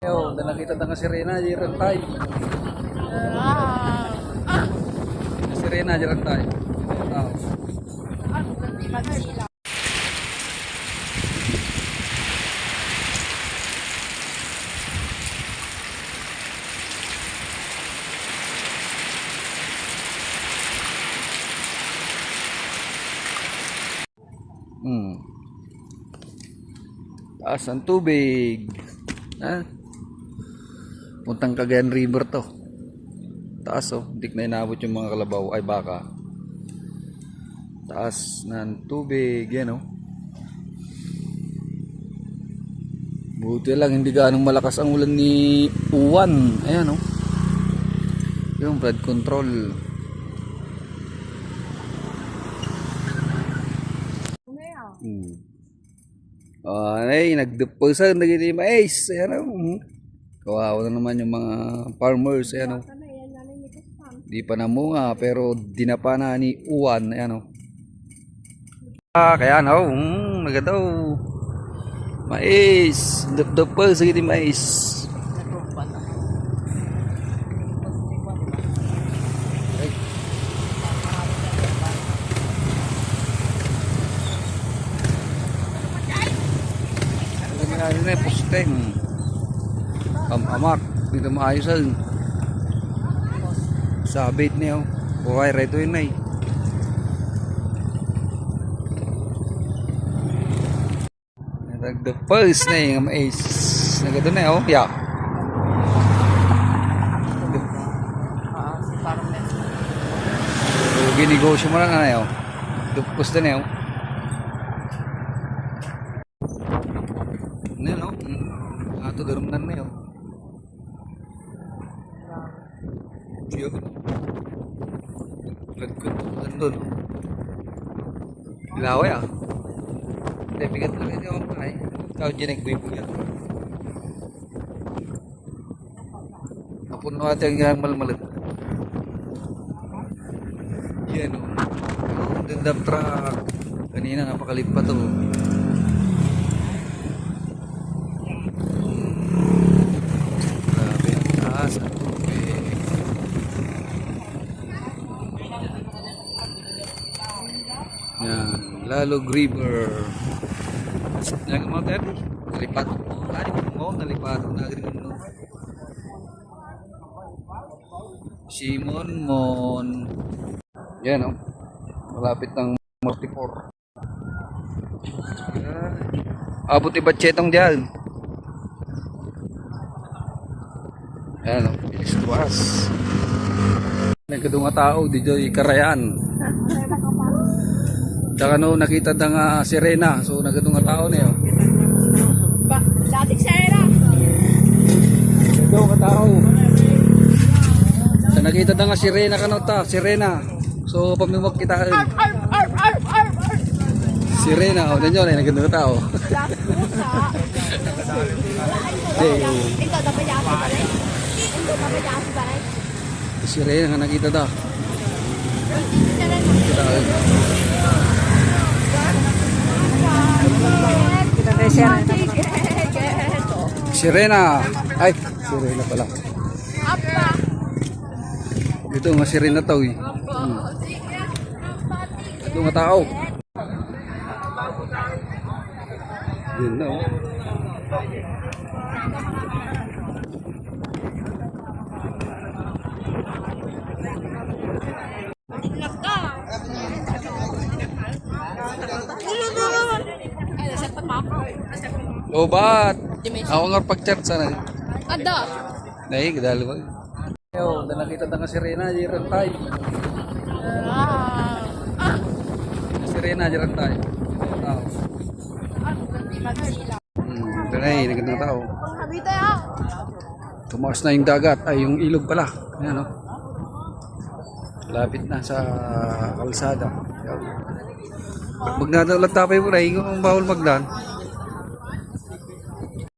Yo, na nakita na ka sirena di rantay. Sirena di rantay. Oh. Hmm. Taas ang tubig. Ha? Puntang Cagayan River to. Taas oh. Hindi na inabot yung mga kalabaw. Ay baka. Taas ng tubig. Yan oh. Buti lang hindi ganong malakas ang ulan ni Uwan. Ayan oh. Yung flood control. Hmm. Oh, ay, nagdeposan na gini mais. Ayan o. Kawawa na naman yung mga farmers. Ayan. Di pa namunga, pero dinapa na ni Uwan. Ayan. Ah, kaya na o. Hmm, naganda o. Mais. Depdepel sa gini mais. Ay. Ano nga yun eh, posteng. Pamamak, dito maayosan. Sabit niyo. Buhay, reto yun na eh. The first na yung mais. Nagado na eh, oh. Yeah. Ginegosyo mo lang na eh, oh. Dupos na eh, oh. Ano yun, oh? Ato darumnan na yun. Yun. Lagkot. Andun. Ilaway ah. Hindi, bigat na rin yung ay. Ikaw dyan nagbibigat. Napuno natin ang malmalit. Yan oh. Oh, the dump truck. Kanina napakalit pa to. Grabe ang taas ang tubig. Yan, Lalog River. Yan mga tayo. Nalipat. Ari mo, nalipat. Nagrin mo. Simon Mon. Yan oh. Malapit ng Mortipor. Yan. Abot iba chetong dyan. Yan oh. Bilis tuwas. Nagkadong nga tao, di joy karayan. Tsaka no, nakita na nga sirena. So, nagkadong nga tao niyo. Ba, dati era. Nagkadong nga tao. So, nakita na nga sirena ka no ta, sirena. So, pamimog kita arf. Sirena, oh, nanyo na, nagkadong nga tao. Ito, niya ako balik. sirena nga nakita da. Kita ka. Kita na siya rin. Sirena. Ay, sirena pala. Ito nga sirena to eh. Hmm. Ito nga tao. Yun na oh. Ay, ako. Oh? Ako nga pag-chat sana. Ada. Nahi, kadali ba? Yo, na nakita na ka sirena di rantay. Ah. Sirena di rantay. Tao. Hmm, eh, nagandang tao. Tumaas na yung dagat, ay yung ilog pala. Ayan o. Lapit na sa kalsada. Pag nadaulat tapay mo na, bawal magdan.